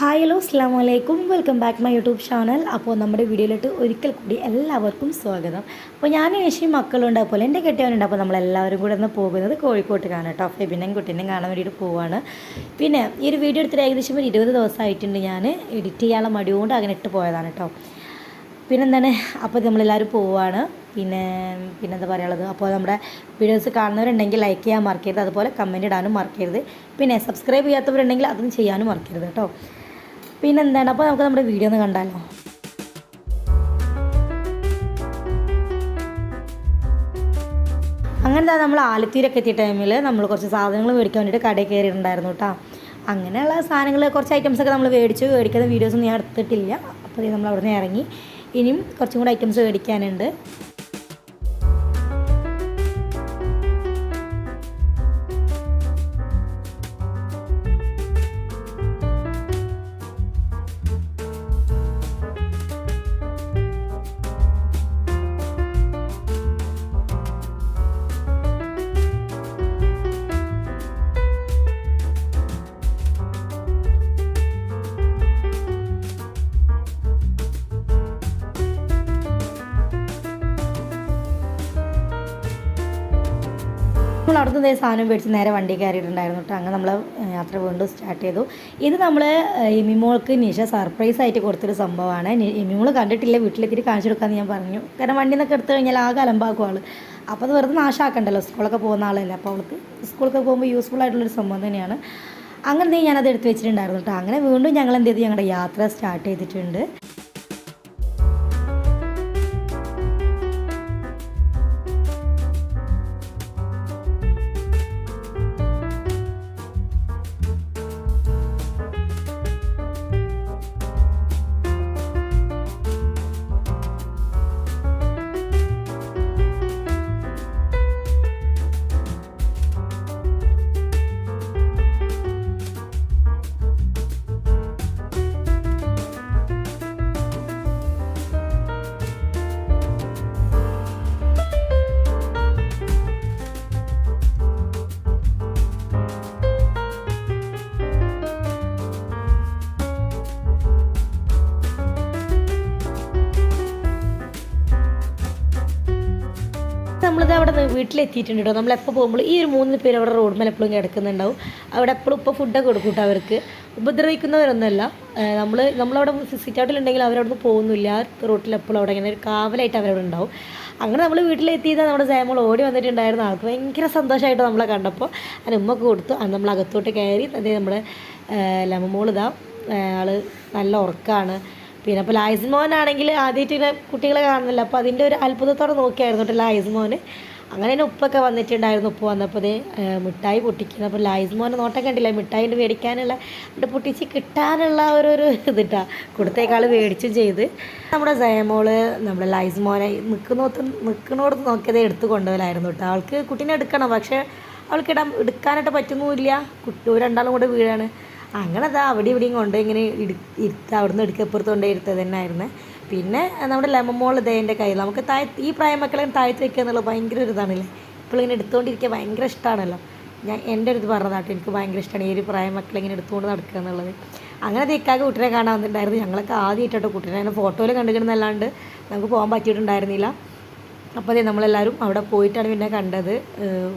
Hi hello അസ്സാം വലൈക്കും welcome back my YouTube channel അപ്പോൾ നമ്മുടെ വീഡിയോയിലോട്ട് ഒരിക്കൽ കൂടി എല്ലാവർക്കും സ്വാഗതം. അപ്പോൾ ഞാൻ ഏഷ്യയും മക്കളുണ്ട് അപ്പോൾ എന്റെ കെട്ടിയവനുണ്ട്. അപ്പോൾ നമ്മളെല്ലാവരും കൂടെ ഒന്ന് പോകുന്നത് കോഴിക്കോട്ട് കാണാം കേട്ടോ. ഫെബിനെയും കുട്ടീനെയും കാണാൻ വേണ്ടിയിട്ട് പോവാണ്. പിന്നെ ഈ ഒരു വീഡിയോ എടുത്തിട്ട് ഏകദേശം ഒരു ഇരുപത് ദിവസമായിട്ടുണ്ട് ഞാൻ എഡിറ്റ് ചെയ്യാനുള്ള മടിയോണ്ട് അങ്ങനെ ഇട്ട് പോയതാണ് കേട്ടോ. പിന്നെന്താണ്? അപ്പോൾ നമ്മളെല്ലാവരും പോവാണ്. പിന്നെ പിന്നെന്താ പറയുള്ളത് അപ്പോൾ നമ്മുടെ വീഡിയോസ് കാണുന്നവരുണ്ടെങ്കിൽ ലൈക്ക് ചെയ്യാൻ മറക്കരുത്. അതുപോലെ കമന്റ് ഇടാനും മറക്കരുത്. പിന്നെ സബ്സ്ക്രൈബ് ചെയ്യാത്തവരുണ്ടെങ്കിൽ അതും ചെയ്യാനും മറക്കരുത് കേട്ടോ. പിന്നെന്താണ്? അപ്പോൾ നമുക്ക് നമ്മുടെ വീഡിയോ ഒന്ന് കണ്ടാലോ? അങ്ങനെ നമ്മൾ ആലത്തൂരൊക്കെ എത്തിയ ടൈമിൽ നമ്മൾ കുറച്ച് സാധനങ്ങൾ മേടിക്കാൻ വേണ്ടിയിട്ട് കടയിൽ കയറിയിട്ടുണ്ടായിരുന്നു കേട്ടോ അങ്ങനെയുള്ള സാധനങ്ങൾ കുറച്ച് ഐറ്റംസൊക്കെ നമ്മൾ മേടിച്ചു. മേടിക്കുന്ന വീഡിയോസൊന്നും ഞാൻ എടുത്തിട്ടില്ല. അപ്പോൾ നമ്മൾ അവിടെ നിന്ന് ഇറങ്ങി. ഇനിയും കുറച്ചും കൂടി ഐറ്റംസ് മേടിക്കാനുണ്ട്. നമ്മൾ നിന്ന് സാധനം മേടിച്ച് നേരെ വണ്ടി കയറിയിട്ടുണ്ടായിരുന്നു കേട്ടോ. അങ്ങനെ നമ്മൾ യാത്ര വീണ്ടും സ്റ്റാർട്ട് ചെയ്തു. ഇത് നമ്മൾ എമിമോൾക്ക് നിഷ സർപ്രൈസ് ആയിട്ട് കൊടുത്തൊരു സംഭവമാണ്. എമിമോൾ കണ്ടിട്ടില്ല വീട്ടിലെത്തിയിട്ട് കാണിച്ചു കൊടുക്കാമെന്ന് ഞാൻ പറഞ്ഞു. കാരണം വണ്ടി നിന്നൊക്കെ എടുത്തു കഴിഞ്ഞാൽ ആകെ അലമ്പാക്കും ആൾ അപ്പോൾ അത് വെറുതെ നാശമാക്കണ്ടല്ലോ സ്കൂളൊക്കെ പോകുന്ന ആളല്ലേ. അപ്പോൾ അവൾക്ക് സ്കൂളൊക്കെ പോകുമ്പോൾ യൂസ്ഫുൾ ആയിട്ടുള്ളൊരു സംഭവം തന്നെയാണ്. അങ്ങനെ ഞാനത് എടുത്ത് വെച്ചിട്ടുണ്ടായിരുന്നു കേട്ടോ. അങ്ങനെ വീണ്ടും ഞങ്ങൾ എന്ത് ചെയ്തു? ഞങ്ങളുടെ യാത്ര സ്റ്റാർട്ട് ചെയ്തിട്ടുണ്ട്. നമ്മളിത് അവിടെ വീട്ടിലെത്തിയിട്ടുണ്ട് കേട്ടോ. നമ്മളെപ്പോൾ പോകുമ്പോൾ ഈ ഒരു മൂന്ന് പേര് അവിടെ റോഡ് മേലെ എപ്പോഴും കിടക്കുന്നുണ്ടാവും. അവിടെ എപ്പോഴും ഇപ്പോൾ ഫുഡൊക്കെ കൊടുക്കും കേട്ടോ അവർക്ക്. ഉപദ്രവിക്കുന്നവരൊന്നുമല്ല. നമ്മൾ നമ്മളവിടെ സിറ്റ് ഔട്ടിലുണ്ടെങ്കിൽ അവരവിടെ നിന്ന് പോകുന്നില്ല. റോട്ടിൽ എപ്പോഴും അവിടെ ഇങ്ങനെ ഒരു കാവലായിട്ട് അവരവിടെ ഉണ്ടാവും. അങ്ങനെ നമ്മൾ വീട്ടിലെത്തിയത് നമ്മുടെ സാമ്പിൾ ഓടി വന്നിട്ടുണ്ടായിരുന്നു. ആൾക്ക് ഭയങ്കര സന്തോഷമായിട്ട് നമ്മളെ കണ്ടപ്പോൾ അതിന് ഉമ്മക്ക് കൊടുത്തു. അത് നമ്മൾ അകത്തോട്ട് കയറി. അതേ നമ്മുടെ ലമമോൾ ആൾ നല്ല ഉറക്കമാണ് പിന്നെ അപ്പോൾ ലായിസ് മോനാണെങ്കിൽ ആദ്യമായിട്ട് ഇങ്ങനെ കുട്ടികളെ കാണുന്നില്ല. അപ്പോൾ അതിന്റെ ഒരു അത്ഭുതത്തോടെ നോക്കിയായിരുന്നു കേട്ടോ ലായിസ് മോന് അങ്ങനെ തന്നെ ഉപ്പൊക്കെ വന്നിട്ടുണ്ടായിരുന്നു. ഉപ്പ് വന്നപ്പോൾ ഇത് മിഠായി പൊട്ടിക്കുന്നത് അപ്പോൾ ലായിസ് മോനെ നോട്ടം കണ്ടില്ല? മിഠായി മേടിക്കാനുള്ള അവിടെ പൊട്ടിച്ച് കിട്ടാനുള്ള ഒരു ഒരു ഇതിട്ടാ. കൊടുത്തേക്കാൾ മേടിച്ചും ചെയ്ത്. നമ്മുടെ ജയമോൾ നമ്മുടെ ലൈസ് മോനെ നിൽക്കുന്നോത്ത് നിൽക്കുന്നോട് നോക്കിയത് എടുത്തു കൊണ്ടുപോലായിരുന്നു കേട്ടോ. അവൾക്ക് കുട്ടീനെ എടുക്കണം. പക്ഷേ അവൾക്ക് ഇടാൻ എടുക്കാനായിട്ട് പറ്റുന്നുമില്ല. കുട്ടി രണ്ടാളും കൂടെ വീഴാണ്. അങ്ങനെ അതാ അവിടെ ഇവിടെയും കൊണ്ട് ഇങ്ങനെ ഇരുത്ത അവിടുന്ന് എടുക്കപ്പുറത്ത് കൊണ്ടേ ഇരുത്തത് തന്നെയായിരുന്നു. പിന്നെ നമ്മുടെ ലെമൺ മോൾ ഇതേ എന്റെ കയ്യിൽ. നമുക്ക് താഴ് ഈ പ്രായം മക്കളെ താഴ്ത്തി വെക്കുക എന്നുള്ളത് ഭയങ്കര ഒരു ഇതാണല്ലേ? ഇപ്പോൾ ഇങ്ങനെ എടുത്തുകൊണ്ടിരിക്കുക ഭയങ്കര ഇഷ്ടമാണല്ലോ ഞാൻ എന്റെ ഒരു ഇത് പറഞ്ഞതാട്ടോ എനിക്ക് ഭയങ്കര ഇഷ്ടമാണ് ഈ ഒരു പ്രായം മക്കളെ ഇങ്ങനെ എടുത്തുകൊണ്ട് നടക്കുക എന്നുള്ളത്. അങ്ങനെ തേക്കാകെ കുട്ടീനെ കാണാൻ വന്നിട്ടുണ്ടായിരുന്നു. ഞങ്ങളൊക്കെ ആദ്യമായിട്ടോ കുട്ടീനെ അങ്ങനെ ഫോട്ടോയിൽ കണ്ടിട്ടുണ്ടെന്നല്ലാണ്ട് നമുക്ക് പോകാൻ പറ്റിയിട്ടുണ്ടായിരുന്നില്ല. അപ്പോൾ അതെ നമ്മളെല്ലാവരും അവിടെ പോയിട്ടാണ് പിന്നെ കണ്ടത്.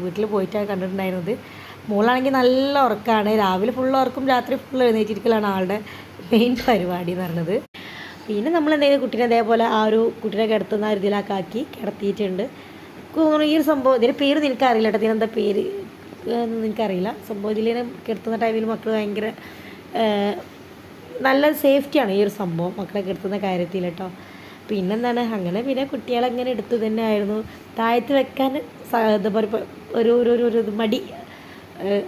വീട്ടിൽ പോയിട്ടാണ് കണ്ടിട്ടുണ്ടായിരുന്നത്. മോളാണെങ്കിൽ നല്ല ഉറക്കമാണ് രാവിലെ ഫുള്ള് ഉറക്കും രാത്രി ഫുള്ള് എഴുന്നേറ്റിരിക്കലാണ് ആളുടെ മെയിൻ പരിപാടി എന്ന് പറഞ്ഞത്. പിന്നെ നമ്മൾ എന്തെങ്കിലും കുട്ടീനെ അതേപോലെ ആ ഒരു കുട്ടീനെ കിടത്തുന്ന ആ ഇതിലൊക്കെ ആക്കി കിടത്തിയിട്ടുണ്ട് ഈ ഒരു സംഭവം ഇതിന്റെ പേര് നിനക്കറിയില്ല കേട്ടോ. ഇതിനെന്താ പേര്? നിനക്കറിയില്ല സംഭവം ഇതിലിങ്ങനെ കിടത്തുന്ന ടൈമിൽ മക്കൾ ഭയങ്കര നല്ല സേഫ്റ്റിയാണ് ഈ ഒരു സംഭവം. മക്കളെ കിടത്തുന്ന കാര്യത്തിൽ കേട്ടോ. പിന്നെന്താണ്? അങ്ങനെ പിന്നെ കുട്ടികളെങ്ങനെ എടുത്തു തന്നെ ആയിരുന്നു. താഴത്ത് വെക്കാൻ ഒരു ഒരു ഒരു മടി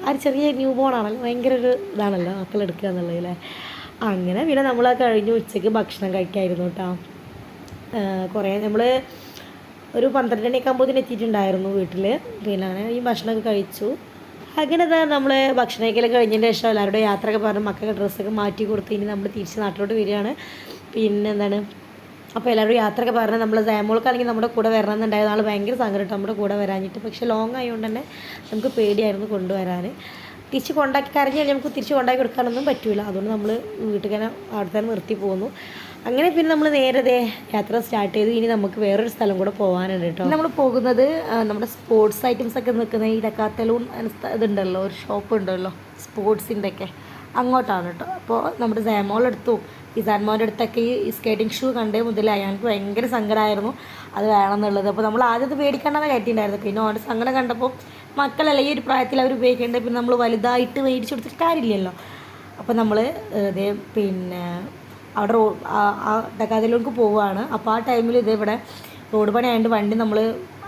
ആ ചെറിയ ന്യൂ ബോൺ ആണല്ലോ ഭയങ്കര ഒരു ഇതാണല്ലോ മക്കളെടുക്കുക അല്ലേ അങ്ങനെ പിന്നെ നമ്മൾ ആ കഴിഞ്ഞ് ഉച്ചയ്ക്ക് ഭക്ഷണം കഴിക്കായിരുന്നു കേട്ടോ കുറേ നമ്മൾ ഒരു പന്ത്രണ്ട് മണിയൊക്കെ ആകുമ്പോഴത്തേന് എത്തിയിട്ടുണ്ടായിരുന്നു വീട്ടിൽ പിന്നെ അങ്ങനെ ഈ ഭക്ഷണമൊക്കെ കഴിച്ചു. അങ്ങനെ തന്നെ നമ്മൾ ഭക്ഷണം കഴിക്കൽ കഴിഞ്ഞതിന് ശേഷം എല്ലാവരുടെ യാത്രയൊക്കെ പറഞ്ഞ് മക്കൾക്ക് ഡ്രസ്സൊക്കെ മാറ്റി കൊടുത്ത് ഇനി നമ്മൾ തിരിച്ച് നാട്ടിലോട്ട് വരികയാണ്. പിന്നെ എന്താണ്? അപ്പോൾ എല്ലാവരും യാത്രയൊക്കെ പറഞ്ഞ് നമ്മൾ സാമോൾക്കാണെങ്കിൽ നമ്മുടെ കൂടെ വരണം എന്നുണ്ടായത് ആൾ ഭയങ്കര സങ്കടം നമ്മുടെ കൂടെ വരാഞ്ഞിട്ട്. പക്ഷേ ലോങ് ആയതുകൊണ്ട് തന്നെ നമുക്ക് പേടിയായിരുന്നു കൊണ്ടുവരാൻ തിരിച്ച് കൊണ്ടാക്കി കരഞ്ഞ് നമുക്ക് തിരിച്ച് കൊണ്ടാക്കി കൊടുക്കാനൊന്നും പറ്റില്ല അതുകൊണ്ട് നമ്മൾ വീട്ടുകാരെ അവിടുത്തെ അവിടെ തന്നെ നിർത്തി പോകുന്നു അങ്ങനെ പിന്നെ നമ്മൾ നേരത്തെ യാത്ര സ്റ്റാർട്ട് ചെയ്തു. ഇനി നമുക്ക് വേറൊരു സ്ഥലം കൂടെ പോകാനുണ്ട് കേട്ടോ. നമ്മൾ പോകുന്നത് നമ്മുടെ സ്പോർട്സ് ഐറ്റംസ് ഒക്കെ നിൽക്കുന്ന ഈ ഡക്കാത്തലൂൺ ഇതുണ്ടല്ലോ ഒരു ഷോപ്പ് ഉണ്ടല്ലോ സ്പോർട്സിന്റെ ഒക്കെ അങ്ങോട്ടാണ് കേട്ടോ. അപ്പോൾ നമ്മുടെ സേമോളെടുത്തും. ഇസാൻ മോന്റെ അടുത്തൊക്കെ ഈ സ്കേറ്റിംഗ് ഷൂ കണ്ടേ മുതലായി ഞങ്ങൾക്ക് ഭയങ്കര സങ്കടമായിരുന്നു അത് വേണമെന്നുള്ളത്. അപ്പോൾ നമ്മൾ ആദ്യം അത് പേടിക്കേണ്ടെന്ന് കയറ്റിയിട്ടുണ്ടായിരുന്നു പിന്നെ ഓന്റെ സങ്കടം കണ്ടപ്പോൾ മക്കളല്ല ഈ ഒരു പ്രായത്തിൽ അവർ ഉപയോഗിക്കേണ്ടത്? പിന്നെ നമ്മൾ വലുതായിട്ട് മേടിച്ചു കൊടുത്തിട്ട് കാര്യമില്ലല്ലോ അപ്പോൾ നമ്മൾ ഇതേ പിന്നെ അവിടെ റോഡ് ഡക്കാതിലേക്ക് പോവുകയാണ് അപ്പോൾ ആ ടൈമിൽ ഇതേ ഇവിടെ റോഡ് പണി ആയതുകൊണ്ട് വണ്ടി നമ്മൾ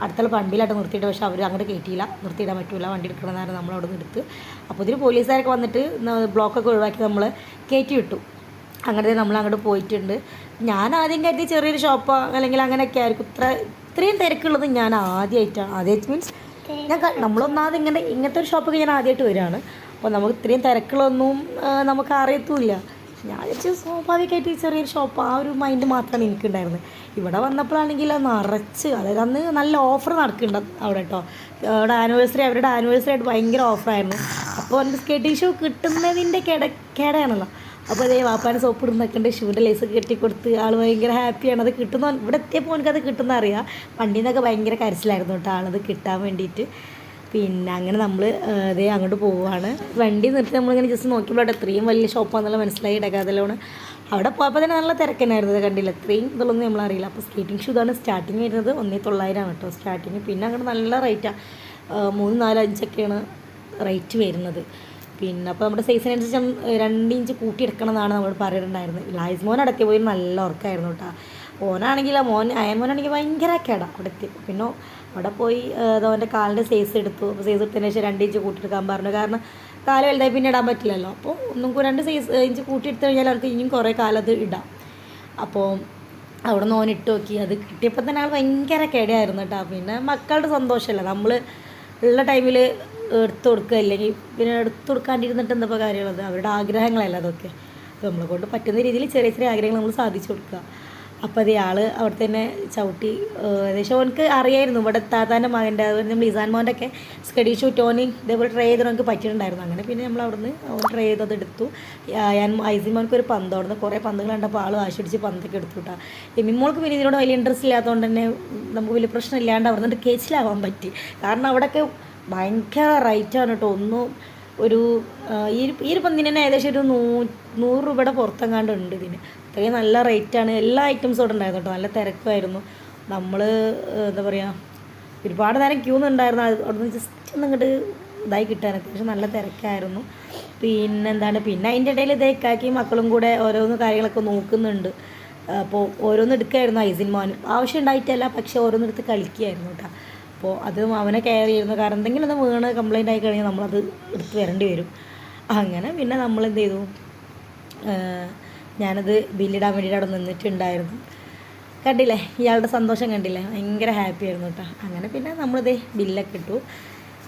അടുത്തുള്ള വണ്ടിയിലായിട്ട് നിർത്തിയിട്ട് പക്ഷേ അവർ അങ്ങോട്ട് കയറ്റിയില്ല. നിർത്തിയിടാൻ പറ്റില്ല വണ്ടി എടുക്കണമെന്നാണ് നമ്മൾ അവിടെ നിന്ന് എടുത്ത്. അപ്പോൾ ഇതിന് പോലീസുകാരൊക്കെ വന്നിട്ട് ബ്ലോക്കൊക്കെ ഒഴിവാക്കി നമ്മൾ കയറ്റി വിട്ടു. അങ്ങനെ നമ്മൾ അങ്ങോട്ട് പോയിട്ടുണ്ട്. ഞാൻ ആദ്യം കരുതി ചെറിയൊരു ഷോപ്പോ അല്ലെങ്കിൽ അങ്ങനെയൊക്കെ ആയിരിക്കും. ഇത്ര ഇത്രയും തിരക്കുള്ളത് ഞാൻ ആദ്യമായിട്ടാണ് ആദ്യമായിട്ട് മീൻസ് ഞാൻ നമ്മളൊന്നാമത് ഇങ്ങനെ ഇങ്ങനത്തെ ഒരു ഷോപ്പൊക്കെ ഞാൻ ആദ്യമായിട്ട് വരികയാണ്. അപ്പോൾ നമുക്ക് ഇത്രയും തിരക്കുകളൊന്നും നമുക്ക് അറിയത്തുമില്ല ഞാൻ വിചാരിച്ചു സ്വാഭാവികമായിട്ട് ചെറിയൊരു ഷോപ്പ് ആ ഒരു മൈൻഡ് മാത്രമാണ് എനിക്കുണ്ടായിരുന്നത്. ഇവിടെ വന്നപ്പോഴാണെങ്കിൽ നിറച്ച് അതായത് അന്ന് നല്ല ഓഫർ നടക്കുന്നുണ്ട് അവിടെ കേട്ടോ അവിടെ ആനിവേഴ്സറി അവരുടെ ആനിവേഴ്സറി ആയിട്ട് ഭയങ്കര ഓഫറായിരുന്നു അപ്പോൾ എന്റെ സ്കേറ്റിംഗ് ഷൂ കിട്ടുന്നതിന്റെ കിട കേടയാണല്ലോ അപ്പോൾ അതേ വാപ്പാന്റെ സോപ്പ് ഇടുന്നൊക്കെ ഉണ്ട് ഷൂവിന്റെ ലേസ് കെട്ടിക്കൊടുത്ത് ആൾ ഭയങ്കര ഹാപ്പിയാണ് അത് കിട്ടുന്ന ഇവിടെ എത്തിയപ്പോൾ എനിക്കത് കിട്ടുന്ന അറിയാം. വണ്ടിയിൽ നിന്നൊക്കെ ഭയങ്കര കരച്ചിലായിരുന്നു കേട്ടോ ആളത് കിട്ടാൻ വേണ്ടിയിട്ട്. പിന്നെ അങ്ങനെ നമ്മൾ അതേ അങ്ങോട്ട് പോവുകയാണ് വണ്ടി നിർത്തി നമ്മളിങ്ങനെ ജസ്റ്റ് നോക്കിയപ്പോൾ അവിടെ ഇത്രയും വലിയ ഷോപ്പാണെന്നുള്ള മനസ്സിലായി. ഇടക്കാതലോണ് അവിടെ പോയപ്പോൾ തന്നെ നല്ല തിരക്കനായിരുന്നു അത് കണ്ടില്ല. ഇത്രയും ഇതൊന്നും നമ്മളറിയില്ല അപ്പോൾ സ്കേറ്റിംഗ് ഷൂ ഇതാണ് സ്റ്റാർട്ടിങ് വരുന്നത്. ഒന്നേ തൊള്ളായിരമാണ് കേട്ടോ സ്റ്റാർട്ടിങ് പിന്നെ അങ്ങോട്ട് നല്ല റേറ്റാണ് മൂന്ന് നാല് അഞ്ചൊക്കെയാണ് റേറ്റ് വരുന്നത്. പിന്നെ അപ്പോൾ നമ്മുടെ സൈസിനനുസരിച്ച് രണ്ട് ഇഞ്ച് കൂട്ടിയെടുക്കണം എന്നാണ് നമ്മൾ പറയുന്നുണ്ടായിരുന്നത് ലൈസ് മോൻ അടക്കി പോയി. നല്ല ഉറക്കമായിരുന്നു കേട്ടോ. ഓനാണെങ്കിൽ മോൻ അയൻ മോനാണെങ്കിൽ ഭയങ്കര കേടാ അവിടെ എത്തി പിന്നെ അവിടെ പോയി അവന്റെ കാലിന്റെ സൈസ് എടുത്തു. അപ്പോൾ സൈസ് എടുത്തതിന് ശേഷം രണ്ട് ഇഞ്ച് കൂട്ടിയെടുക്കാൻ പറഞ്ഞു. കാരണം കാൽ വലുതായി പിന്നെ ഇടാൻ പറ്റില്ലല്ലോ. അപ്പോൾ ഒന്നും രണ്ട് സൈസ് ഇഞ്ച് കൂട്ടിയെടുത്ത് കഴിഞ്ഞാൽ അവർക്ക് ഇനിയും കുറേ കാലം അത് ഇടാം. അപ്പോൾ അവിടെ നിന്ന് ഓൻ ഇട്ട് നോക്കി. അത് കിട്ടിയപ്പോൾ തന്നെ ആൾ ഭയങ്കര കേടയായിരുന്നു കേട്ടോ. പിന്നെ മക്കളുടെ സന്തോഷമല്ല നമ്മൾ ഉള്ള ടൈമിൽ എടുത്തു കൊടുക്കുക. അല്ലെങ്കിൽ പിന്നെ എടുത്തു കൊടുക്കാണ്ടിരുന്നിട്ട് എന്താ കാര്യമുള്ളത്? അവരുടെ ആഗ്രഹങ്ങളല്ല അതൊക്കെ. അപ്പോൾ നമ്മളെ കൊണ്ട് പറ്റുന്ന രീതിയിൽ ചെറിയ ചെറിയ ആഗ്രഹങ്ങൾ നമ്മൾ സാധിച്ചു കൊടുക്കുക. അപ്പോൾ അത് ആൾ അവിടെ തന്നെ ചവിട്ടി ഏകദേശം ഓനക്ക് അറിയായിരുന്നു. ഇവിടെ താത്താന്റെ മകന്റെ അതുപോലെ ഇസാൻ മോന്റെ ഒക്കെ സ്റ്റഡി ഷൂ ടോണി ഇതേപോലെ ട്രൈ ചെയ്ത് നമുക്ക് പറ്റിയിട്ടുണ്ടായിരുന്നു. അങ്ങനെ പിന്നെ നമ്മൾ അവിടുന്ന് ട്രൈ ചെയ്തത് എടുത്തു. ഞാൻ ഐസി മോൻക്ക് ഒരു പന്ത് അവിടുന്ന് കുറേ പന്തുകൾ കണ്ടപ്പോൾ ആൾ വാശിടിച്ച് പന്തൊക്കെ എടുത്തു കേട്ടോ എമ്മിമോൾക്ക് പിന്നെ ഇതിനോട് വലിയ ഇൻട്രസ്റ്റ് ഇല്ലാത്തതുകൊണ്ട് തന്നെ നമുക്ക് വലിയ പ്രശ്നം ഇല്ലാണ്ട് അവിടെ നിന്ന് കേച്ചിലാവാൻ പറ്റി. കാരണം അവിടെയൊക്കെ ഭയങ്കര റൈറ്റാണ് കേട്ടോ ഒന്നും ഒരു ഈ തന്നെ ഏകദേശം ഒരു നൂ നൂറ് രൂപയുടെ പുറത്തെങ്ങാണ്ട് ഉണ്ട് ഇതിന്. അത്രയും നല്ല റേറ്റാണ്. എല്ലാ ഐറ്റംസും അവിടെ ഉണ്ടായിരുന്നു കേട്ടോ. നല്ല തിരക്കുമായിരുന്നു. നമ്മൾ എന്താ പറയുക ഒരുപാട് നേരം ക്യൂ ഉണ്ടായിരുന്നു അവിടെ നിന്ന് ജസ്റ്റ് ഒന്ന് ഇങ്ങോട്ട് ഇതായി കിട്ടാനൊക്കെ പക്ഷെ നല്ല തിരക്കായിരുന്നു. പിന്നെ എന്താണ് പിന്നെ അതിന്റെ ഇടയിൽ ഇതേക്കാക്കി മക്കളും കൂടെ ഓരോന്ന് കാര്യങ്ങളൊക്കെ നോക്കുന്നുണ്ട്. അപ്പോൾ ഓരോന്ന് എടുക്കായിരുന്നു ഐസിൻ മോൻ. ആവശ്യം ഉണ്ടായിട്ടല്ല പക്ഷേ ഓരോന്നെടുത്ത് കളിക്കുകയായിരുന്നു കേട്ടോ. അപ്പോൾ അത് അവനെ കെയർ ചെയ്യുന്നു. കാരണം എന്തെങ്കിലും ഒന്ന് വീണ് കംപ്ലൈന്റ് ആയി കഴിഞ്ഞാൽ നമ്മളത് എടുത്ത് വരേണ്ടി വരും. അങ്ങനെ പിന്നെ നമ്മൾ എന്ത് ചെയ്തു? ഞാനത് ബില്ലിടാൻ വേണ്ടിയിട്ട് അവിടെ നിന്നിട്ടുണ്ടായിരുന്നു. കണ്ടില്ലേ? ഇയാളുടെ സന്തോഷം കണ്ടില്ലേ? ഭയങ്കര ഹാപ്പി ആയിരുന്നു കേട്ടോ. അങ്ങനെ പിന്നെ നമ്മളിത് ബില്ലൊക്കെ ഇട്ടു.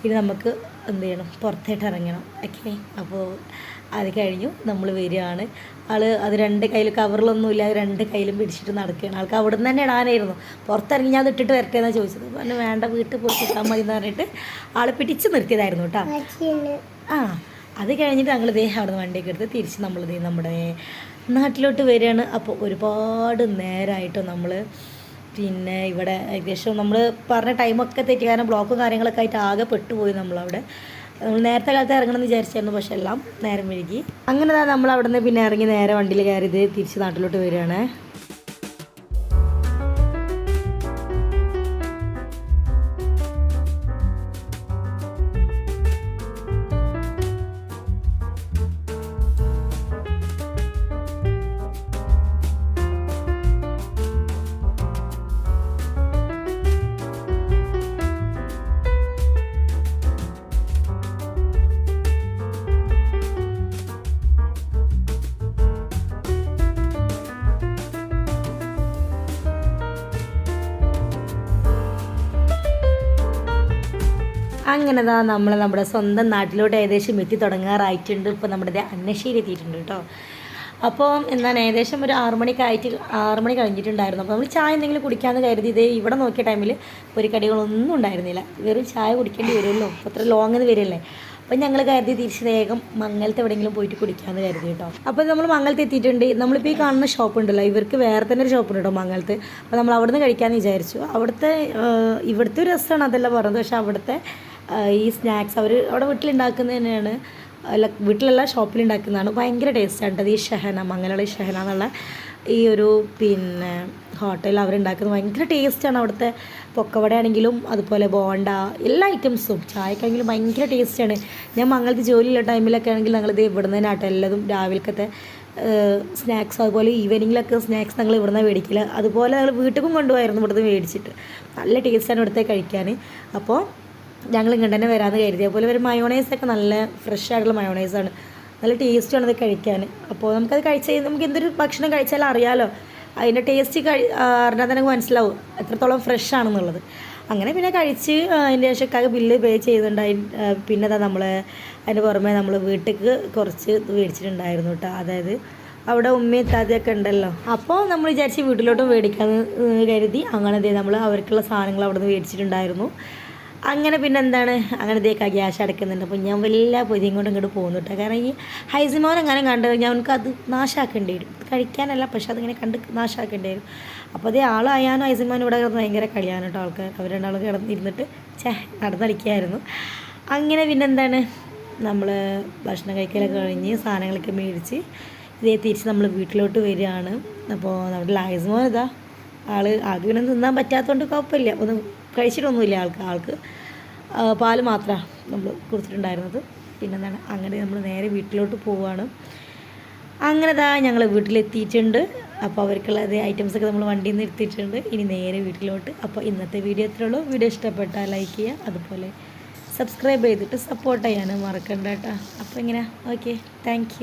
ഇനി നമുക്ക് എന്ത് ചെയ്യണം? പുറത്തേട്ട് ഇറങ്ങണം. ഓക്കെ അപ്പോൾ അത് കഴിഞ്ഞു. നമ്മൾ വരികയാണ്. ആൾ അത് രണ്ട് കയ്യിൽ കവറിലൊന്നും ഇല്ല രണ്ട് കയ്യിലും പിടിച്ചിട്ട് നടക്കുകയാണ്. ആൾക്ക് അവിടെ നിന്ന് തന്നെ ഇടാനായിരുന്നു. പുറത്തിറങ്ങി ഞാൻ ഇട്ടിട്ട് വരട്ടെ എന്നാണ് ചോദിച്ചത്. പിന്നെ വേണ്ട വീട്ടിൽ പോയി കിട്ടാൻ മതി എന്ന് പറഞ്ഞിട്ട് ആൾ പിടിച്ച് നിർത്തിയതായിരുന്നു കേട്ടോ. ആ അത് കഴിഞ്ഞിട്ട് ഞങ്ങൾ ദേഹം അവിടെ നിന്ന് വണ്ടിയൊക്കെ എടുത്ത് തിരിച്ച് നമ്മൾ നമ്മുടെ നാട്ടിലോട്ട് വരികയാണ്. അപ്പോൾ ഒരുപാട് നേരമായിട്ട് നമ്മൾ പിന്നെ ഇവിടെ ഏകദേശം നമ്മൾ പറഞ്ഞ ടൈമൊക്കെ തെറ്റി. കാരണം ബ്ലോക്കും കാര്യങ്ങളൊക്കെ ആയിട്ട് ആകെ പെട്ടുപോയി നമ്മളവിടെ. നമ്മൾ നേരത്തെ കാലത്ത് ഇറങ്ങണം എന്ന് വിചാരിച്ചായിരുന്നു പക്ഷെ എല്ലാം നേരം വൈകി. അങ്ങനെ നമ്മൾ അവിടെ നിന്ന് പിന്നെ ഇറങ്ങി നേരെ വണ്ടിയിൽ കയറിയത് തിരിച്ച് നാട്ടിലോട്ട് വരികയാണ്. അങ്ങനെ ദാ നമ്മൾ നമ്മുടെ സ്വന്തം നാട്ടിലോട്ട് ഏകദേശം എത്തി തുടങ്ങാറായിട്ടുണ്ട്. ഇപ്പോൾ നമ്മുടെ അന്നശ്ശേരി എത്തിയിട്ടുണ്ട് കേട്ടോ. അപ്പോൾ എന്താണ് ഏകദേശം ഒരു ആറുമണിക്ക് മണിക്കായിട്ട് ആറുമണി കഴിഞ്ഞിട്ടുണ്ടായിരുന്നു. അപ്പോൾ നമ്മൾ ചായ എന്തെങ്കിലും കുടിക്കാമെന്ന് കരുതി ഇതേ ഇവിടെ നോക്കിയ ടൈമിൽ ഒരു കടികളൊന്നും ഉണ്ടായിരുന്നില്ല. വെറും ചായ കുടിക്കേണ്ടി വരുമല്ലോ അത്ര എന്ന് വരില്ലേ. അപ്പം ഞങ്ങൾ കരുതി തിരിച്ച് വേഗം മംഗലത്ത് എവിടെയെങ്കിലും പോയിട്ട് കുടിക്കാമെന്ന് കരുതി കേട്ടോ. അപ്പോൾ നമ്മൾ മംഗലത്ത് എത്തിയിട്ടുണ്ട്. നമ്മളിപ്പോൾ ഈ കാണുന്ന ഷോപ്പ് ഉണ്ടല്ലോ ഇവർക്ക് വേറെ തന്നെ ഒരു ഷോപ്പ് ഉണ്ട് കേട്ടോ മംഗലത്ത്. അപ്പോൾ നമ്മൾ അവിടെ നിന്ന് കഴിക്കാമെന്ന് വിചാരിച്ചു. അവിടുത്തെ ഇവിടുത്തെ ഒരു രസമാണ് അതല്ല പറഞ്ഞത്. പക്ഷേ അവിടുത്തെ ഈ സ്നാക്സ് അവർ അവിടെ വീട്ടിലുണ്ടാക്കുന്നത് തന്നെയാണ്. അല്ല വീട്ടിലല്ല ഷോപ്പിലുണ്ടാക്കുന്നതാണ്. ഭയങ്കര ടേസ്റ്റാണ് കേട്ടോ. ഈ ഷഹന ഈ ഷഹന എന്നുള്ള ഈ ഒരു പിന്നെ ഹോട്ടലിൽ അവരുണ്ടാക്കുന്നത് ഭയങ്കര ടേസ്റ്റാണ് അവിടുത്തെ പൊക്കവട ആണെങ്കിലും അതുപോലെ ബോണ്ട എല്ലാ ഐറ്റംസും ചായക്കാണെങ്കിലും ഭയങ്കര ടേസ്റ്റാണ് ഞാൻ മംഗലത്ത് ജോലിയുള്ള ടൈമിലൊക്കെ ആണെങ്കിൽ ഞങ്ങളിത് ഇവിടുന്ന് തന്നെ ആട്ടോ എല്ലാതും രാവിലത്തെ സ്നാക്സ് അതുപോലെ ഈവനിങ്ങിലൊക്കെ സ്നാക്സ് ഞങ്ങൾ ഇവിടുന്ന് മേടിക്കില്ല അതുപോലെ ഞങ്ങൾ വീട്ടിലും കൊണ്ടുപോയായിരുന്നു ഇവിടുന്ന് മേടിച്ചിട്ട്. നല്ല ടേസ്റ്റാണ് ഇവിടുത്തെ കഴിക്കാൻ. അപ്പോൾ ഞങ്ങൾ ഇങ്ങോട്ട് തന്നെ വരാമെന്ന് കരുതി. അതുപോലെ ഒരു മയോണൈസൊക്കെ നല്ല ഫ്രഷ് ആയിട്ടുള്ള മയോണൈസാണ് നല്ല ടേസ്റ്റാണ് അത് കഴിക്കാൻ. അപ്പോൾ നമുക്കത് കഴിച്ച് നമുക്ക് എന്തൊരു ഭക്ഷണം കഴിച്ചാലും അറിയാമല്ലോ അതിന്റെ ടേസ്റ്റ് കഴി അറിഞ്ഞാൽ തന്നെ മനസ്സിലാവും എത്രത്തോളം ഫ്രഷ് ആണെന്നുള്ളത്. അങ്ങനെ പിന്നെ കഴിച്ച് അതിന്റെ ശേഷം ബില്ല് പേ ചെയ്തിട്ടുണ്ടായി പിന്നെ അതാ നമ്മൾ അതിന്റെ പുറമെ നമ്മൾ വീട്ടിലേക്ക് കുറച്ച് മേടിച്ചിട്ടുണ്ടായിരുന്നു കേട്ടോ അതായത് അവിടെ ഉമ്മയും താത്തയൊക്കെ ഉണ്ടല്ലോ. അപ്പോൾ നമ്മൾ വിചാരിച്ച് വീട്ടിലോട്ടും മേടിക്കാമെന്ന് കരുതി. അങ്ങനെ നമ്മൾ അവർക്കുള്ള സാധനങ്ങൾ അവിടെ നിന്ന് മേടിച്ചിട്ടുണ്ടായിരുന്നു. അങ്ങനെ പിന്നെ എന്താണ്? അങ്ങനെ ദേ ക്യാഷ് അടയ്ക്കുന്നുണ്ട് അപ്പോൾ ഞാൻ വലിയ പൊതിയും കൊണ്ട് ഇങ്ങോട്ട് പോകുന്നു കേട്ടോ കാരണം ഈ ഹൈസിമോൻ അങ്ങനെ കണ്ടു ഞാൻ അവനക്ക് അത് നാശാക്കേണ്ടി വരും. കഴിക്കാനല്ല പക്ഷെ അതിങ്ങനെ കണ്ട് നാശാക്കേണ്ടി വരും. അപ്പോൾ അതേ ആളായാലും ഹൈസിമോൻ ഇവിടെ കിടന്ന് ഭയങ്കര കളിയാണ് കേട്ടോ ആൾക്കാർ അവർ രണ്ടാളും കിടന്നിരുന്നിട്ട് ചേ നടന്നടിക്കായിരുന്നു. അങ്ങനെ പിന്നെ എന്താണ്? നമ്മൾ ഭക്ഷണം കഴിക്കലൊക്കെ കഴിഞ്ഞ് സാധനങ്ങളൊക്കെ മേടിച്ച് ഇതേ തിരിച്ച് നമ്മൾ വീട്ടിലോട്ട് വരികയാണ്. അപ്പോൾ നമ്മുടെ ലൈസ്മോൻ ഇതാ. ആൾ ആദ്യം പിന്നെ തിന്നാൻ പറ്റാത്തതുകൊണ്ട് കുഴപ്പമില്ല. ഒന്നും കഴിച്ചിട്ടൊന്നുമില്ല ആൾക്ക് ആൾക്ക്. പാൽ മാത്രമാണ് നമ്മൾ കൊടുത്തിട്ടുണ്ടായിരുന്നത്. പിന്നെന്താണ് അങ്ങനെ നമ്മൾ നേരെ വീട്ടിലോട്ട് പോവുകയാണ് അങ്ങനെ താ ഞങ്ങൾ വീട്ടിലെത്തിയിട്ടുണ്ട്. അപ്പോൾ അവർക്കുള്ള അതേ ഐറ്റംസൊക്കെ നമ്മൾ വണ്ടിയിൽ നിന്ന് എടുത്തിട്ടുണ്ട്. ഇനി നേരെ വീട്ടിലോട്ട്. അപ്പോൾ ഇന്നത്തെ വീഡിയോ എത്രയേ ഉള്ളൂ. വീഡിയോ ഇഷ്ടപ്പെട്ടാൽ ലൈക്ക് ചെയ്യുക. അതുപോലെ സബ്സ്ക്രൈബ് ചെയ്തിട്ട് സപ്പോർട്ട് ചെയ്യാനും മറക്കണ്ട കേട്ടോ. അപ്പോൾ ഇങ്ങനെ ഓക്കെ താങ്ക്